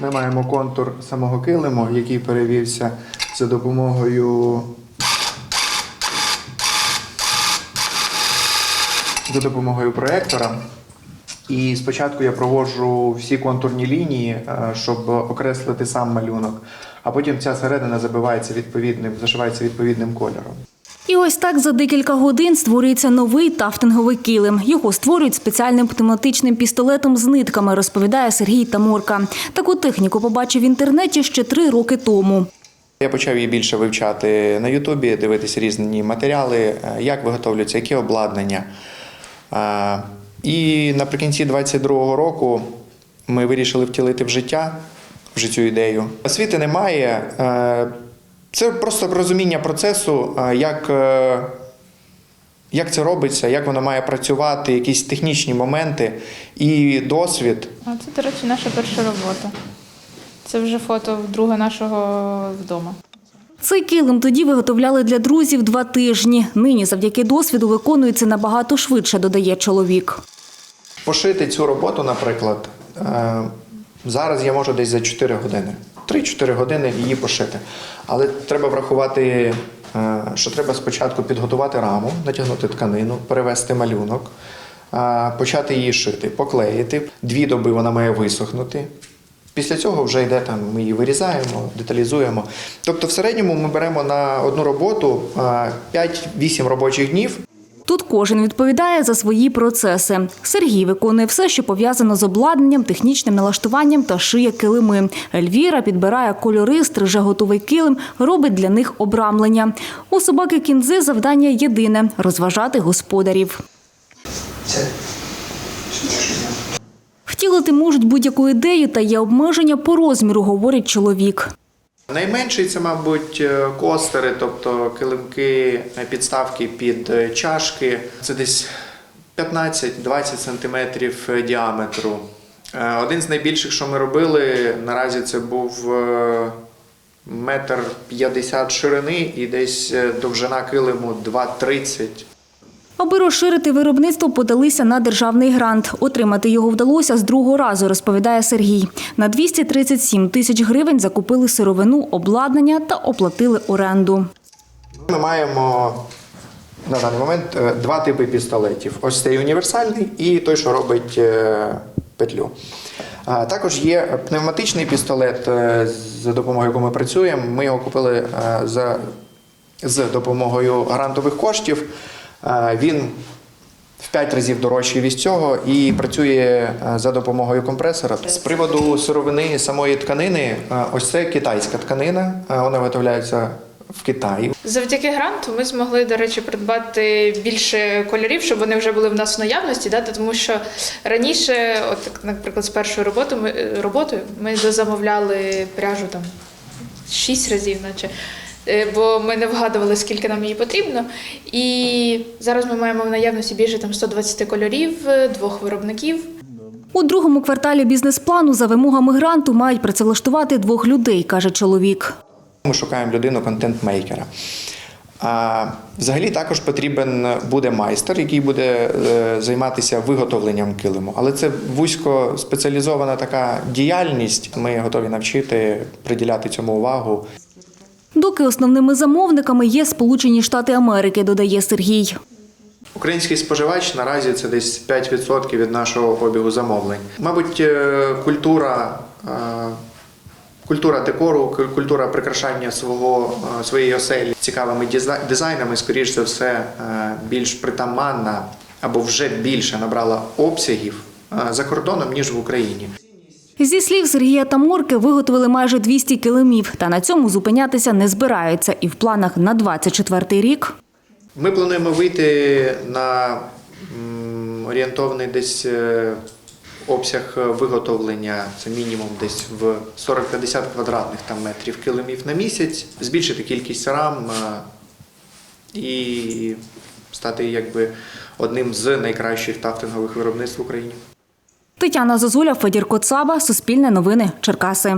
Ми маємо контур самого килиму, який перевівся за допомогою за допомогою проєктора. І спочатку я проводжу всі контурні лінії, е, щоб окреслити сам малюнок, а потім ця середина забивається відповідним, зашивається відповідним кольором. І ось так за декілька годин створюється новий тафтинговий килим. Його створюють спеціальним пневматичним пістолетом з нитками, розповідає Сергій Таморка. Таку техніку побачив в інтернеті ще три роки тому. Я почав її більше вивчати на Ютубі, дивитися різні матеріали, е, як виготовлюються, які обладнання. Е, І наприкінці 22-го року ми вирішили втілити в життя вже цю ідею. Освіти немає. Це просто розуміння процесу, як, е, як це робиться, як воно має працювати, якісь технічні моменти і досвід. А це, до речі, наша перша робота. Це вже фото вдруге нашого вдома. Цей килим тоді виготовляли для друзів два тижні. Нині завдяки досвіду виконується набагато швидше, додає чоловік. Пошити цю роботу, наприклад, е, зараз я можу десь за 4 години. 3-4 години її пошити. Але треба врахувати, е, що треба спочатку підготувати раму, натягнути тканину, перевести малюнок, е, почати її шити, поклеїти. Дві доби вона має висохнути. Після цього вже йде там, ми її вирізаємо, деталізуємо. Тобто, в середньому ми беремо на одну роботу е, 5-8 робочих днів. Тут кожен відповідає за свої процеси. Сергій виконує все, що пов'язано з обладнанням, технічним налаштуванням та шиє килими. Ельвіра підбирає кольори, стриже готовий килим, робить для них обрамлення. У собаки кінзи завдання єдине розважати господарів. Втілити можуть будь-яку ідею та є обмеження по розміру, говорить чоловік. Найменший це, мабуть, е, костери, тобто килимки, підставки під е, чашки. Це десь 15-20 сантиметрів е, діаметру. Один з найбільших, що ми робили, наразі це був метр 50 ширини і десь довжина килиму 2,30. Аби розширити виробництво, подалися на державний грант. Отримати його вдалося з другого разу, розповідає Сергій. На 237 тисяч гривень закупили сировину, обладнання та оплатили оренду. Ми маємо на даний момент е, два типи пістолетів: ось цей універсальний і той, що робить е, петлю. Також є пневматичний пістолет, е, за допомогою якого ми працюємо. Ми його купили за, з допомогою грантових коштів. Е, Він в 5 разів дорожчий від цього і працює е, за допомогою компресора. З приводу сировини самої тканини, е, ось це китайська тканина, вона виготовляється в Китаї. Завдяки гранту ми змогли, до речі, придбати більше кольорів, щоб вони вже були в нас в наявності. Да? Тому що раніше, от, наприклад, з першою роботою ми, роботою ми дозамовляли пряжу там шість разів, наче. Е, Бо ми не вгадували, скільки нам її потрібно. І зараз ми маємо в наявності більше там 120 кольорів, е, двох виробників. У другому кварталі бізнес-плану за вимогами гранту мають працевлаштувати двох людей, каже чоловік. Ми шукаємо людину контент-мейкера. А взагалі також потрібен буде майстер, який буде е, займатися виготовленням килиму. Але це вузько спеціалізована така діяльність. Ми готові навчити приділяти цьому увагу. Доки основними замовниками є Сполучені Штати Америки, додає Сергій. Український споживач наразі це десь 5% від нашого обігу замовлень. Мабуть, е, культура, е, культура декору, культура прикрашання свого, е, своєї оселі цікавими диза- дизайнами, скоріш за все, більш притаманна або вже більше набрала обсягів за кордоном, ніж в Україні. Зі слів Сергія Таморки, виготовили майже 200 килимів, та на цьому зупинятися не збираються. І в планах на 24 рік Ми плануємо вийти на орієнтовний десь е, обсяг виготовлення, це мінімум десь в 40-50 квадратних там метрів килимів на місяць, збільшити кількість рам е, і стати якби одним з найкращих тафтингових виробництв в Україні. Тетяна Зозуля, Федір Коцаба, Суспільне новини, Черкаси.